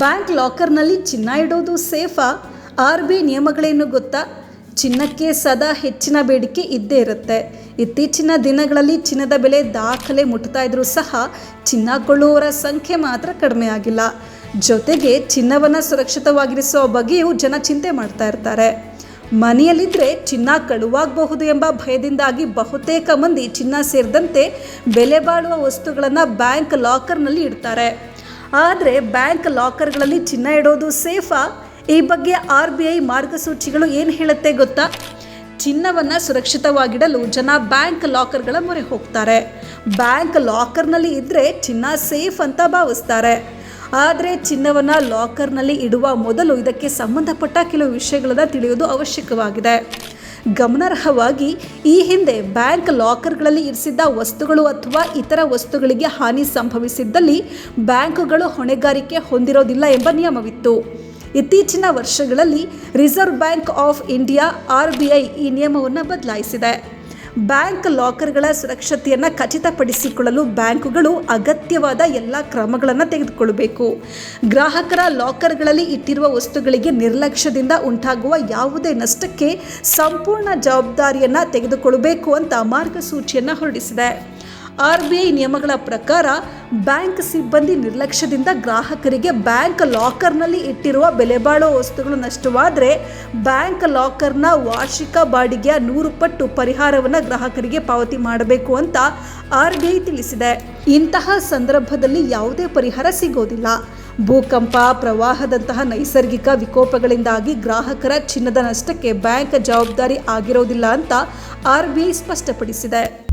Bank ಲಾಕರ್ನಲ್ಲಿ ಚಿನ್ನ ಇಡೋದು ಸೇಫಾ? R B ನಿಯಮಗಳೇನು ಗೊತ್ತಾ? ಚಿನ್ನಕ್ಕೆ ಸದಾ ಹೆಚ್ಚಿನ ಬೇಡಿಕೆ ಇದ್ದೇ ಇರುತ್ತೆ. ಇತ್ತೀಚಿನ ದಿನಗಳಲ್ಲಿ ಚಿನ್ನದ ಬೆಲೆ ದಾಖಲೆ ಮುಟ್ತಾ ಇದ್ರೂ ಸಹ ಚಿನ್ನ ಕೊಳ್ಳುವವರ ಸಂಖ್ಯೆ ಮಾತ್ರ ಕಡಿಮೆ ಆಗಿಲ್ಲ. ಜೊತೆಗೆ ಚಿನ್ನವನ್ನು ಸುರಕ್ಷಿತವಾಗಿರಿಸುವ ಬಗ್ಗೆಯೂ ಜನ ಚಿಂತೆ ಮಾಡ್ತಾ ಇರ್ತಾರೆ. ಮನೆಯಲ್ಲಿದ್ದರೆ ಚಿನ್ನ ಕಳುವಾಗಬಹುದು ಎಂಬ ಭಯದಿಂದಾಗಿ ಬಹುತೇಕ ಮಂದಿ ಚಿನ್ನ ಸೇರಿದಂತೆ ಬೆಲೆ ಬಾಳುವ ವಸ್ತುಗಳನ್ನು ಬ್ಯಾಂಕ್ ಲಾಕರ್ನಲ್ಲಿ ಇಡ್ತಾರೆ. ಆದರೆ ಬ್ಯಾಂಕ್ ಲಾಕರ್ಗಳಲ್ಲಿ ಚಿನ್ನ ಇಡೋದು ಸೇಫಾ? ಈ ಬಗ್ಗೆ ಆರ್ ಬಿ ಐ ಮಾರ್ಗಸೂಚಿಗಳು ಏನು ಹೇಳುತ್ತೆ ಗೊತ್ತಾ? ಚಿನ್ನವನ್ನು ಸುರಕ್ಷಿತವಾಗಿಡಲು ಜನ ಬ್ಯಾಂಕ್ ಲಾಕರ್ಗಳ ಮೊರೆ ಹೋಗ್ತಾರೆ. ಬ್ಯಾಂಕ್ ಲಾಕರ್ನಲ್ಲಿ ಇದ್ದರೆ ಚಿನ್ನ ಸೇಫ್ ಅಂತ ಭಾವಿಸ್ತಾರೆ. ಆದರೆ ಚಿನ್ನವನ್ನು ಲಾಕರ್ನಲ್ಲಿ ಇಡುವ ಮೊದಲು ಇದಕ್ಕೆ ಸಂಬಂಧಪಟ್ಟ ಕೆಲವು ವಿಷಯಗಳನ್ನು ತಿಳಿಯೋದು ಅವಶ್ಯಕವಾಗಿದೆ. ಗಮನಾರ್ಹವಾಗಿ ಈ ಹಿಂದೆ ಬ್ಯಾಂಕ್ ಲಾಕರ್ಗಳಲ್ಲಿ ಇರಿಸಿದ್ದ ವಸ್ತುಗಳು ಅಥವಾ ಇತರ ವಸ್ತುಗಳಿಗೆ ಹಾನಿ ಸಂಭವಿಸಿದ್ದಲ್ಲಿ ಬ್ಯಾಂಕುಗಳು ಹೊಣೆಗಾರಿಕೆ ಹೊಂದಿರೋದಿಲ್ಲ ಎಂಬ ನಿಯಮವಿತ್ತು. ಇತ್ತೀಚಿನ ವರ್ಷಗಳಲ್ಲಿ reserve bank of India, R B I ಈ ನಿಯಮವನ್ನು ಬದಲಾಯಿಸಿದೆ. ಬ್ಯಾಂಕ್ ಲಾಕರ್ಗಳ ಸುರಕ್ಷತೆಯನ್ನು ಖಚಿತಪಡಿಸಿಕೊಳ್ಳಲು ಬ್ಯಾಂಕುಗಳು ಅಗತ್ಯವಾದ ಎಲ್ಲ ಕ್ರಮಗಳನ್ನು ತೆಗೆದುಕೊಳ್ಳಬೇಕು ಗ್ರಾಹಕರ ಲಾಕರ್ಗಳಲ್ಲಿ ಇಟ್ಟಿರುವ ವಸ್ತುಗಳಿಗೆ ನಿರ್ಲಕ್ಷ್ಯದಿಂದ ಉಂಟಾಗುವ ಯಾವುದೇ ನಷ್ಟಕ್ಕೆ ಸಂಪೂರ್ಣ ಜವಾಬ್ದಾರಿಯನ್ನು ತೆಗೆದುಕೊಳ್ಳಬೇಕು ಅಂತ ಮಾರ್ಗಸೂಚಿಯನ್ನು ಹೊರಡಿಸಿದೆ. ಆರ್ ಬಿ ಐ ನಿಯಮಗಳ ಪ್ರಕಾರ ಬ್ಯಾಂಕ್ ಸಿಬ್ಬಂದಿ ನಿರ್ಲಕ್ಷ್ಯದಿಂದ ಗ್ರಾಹಕರಿಗೆ ಬ್ಯಾಂಕ್ ಲಾಕರ್ನಲ್ಲಿ ಇಟ್ಟಿರುವ ಬೆಲೆಬಾಳೋ ವಸ್ತುಗಳು ನಷ್ಟವಾದರೆ ಬ್ಯಾಂಕ್ ಲಾಕರ್ನ ವಾರ್ಷಿಕ ಬಾಡಿಗೆಯ ನೂರು ಪಟ್ಟು ಪರಿಹಾರವನ್ನು ಗ್ರಾಹಕರಿಗೆ ಪಾವತಿ ಮಾಡಬೇಕು ಅಂತ ಆರ್ ಬಿ ಐ ತಿಳಿಸಿದೆ. ಇಂತಹ ಸಂದರ್ಭದಲ್ಲಿ ಯಾವುದೇ ಪರಿಹಾರ ಸಿಗೋದಿಲ್ಲ. ಭೂಕಂಪ, ಪ್ರವಾಹದಂತಹ ನೈಸರ್ಗಿಕ ವಿಕೋಪಗಳಿಂದಾಗಿ ಗ್ರಾಹಕರ ಚಿನ್ನದ ನಷ್ಟಕ್ಕೆ ಬ್ಯಾಂಕ್ ಜವಾಬ್ದಾರಿ ಆಗಿರೋದಿಲ್ಲ ಅಂತ ಆರ್ ಬಿ ಐ ಸ್ಪಷ್ಟಪಡಿಸಿದೆ.